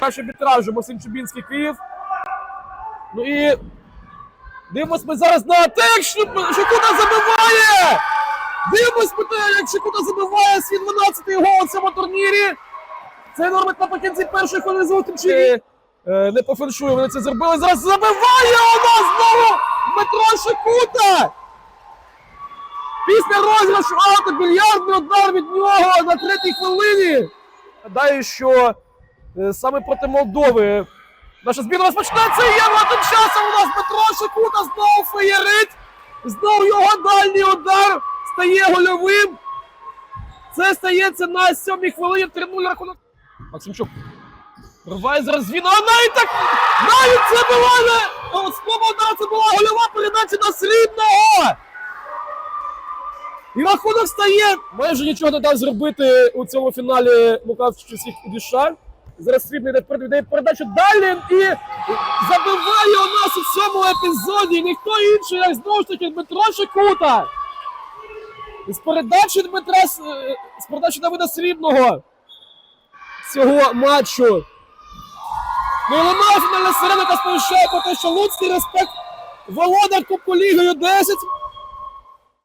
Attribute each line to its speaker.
Speaker 1: Перший арбітражу Максим Чубінський Київ. Ну і дивимось ми зараз на те, як Шу- Шикута забиває! Дивимось ми те, як Шикута забиває свій 12-й гол у цьому турнірі. Цей нормит наприкінці першої хвилини зустрічі. Е, Не по феншую, вони це зробили. Зараз забиває у нас знову Дмитро Шикута! Після розіграшу аута більярдний удар від нього на третій хвилині. Гадаю, що саме проти Молдови наша збірна розпочнеться. І євро тим часом у нас Дмитро Шикута знову феєрить. Знову його дальній удар стає гольовим. Це стається на сьомій хвилині 3-0 рахунок. Максимчук. Рває зараз він. А навіть так! Навіть це була удара, це була гольова передача на Срібного! І рахунок стає. Майже нічого не дав зробити у цьому фіналі Мукавчевських Кудіша. Зараз срібний віддає передачу далі і забиває у нас у цьому епізоді ніхто інший, як знову ж таки Дмитро Шикута. З передачі Дмитра е, з передачі Давида Срібного цього матчу. Ну і лунає фінальна сирена, сповіщає про те, що Луцький респект володар Кубку Лігою 10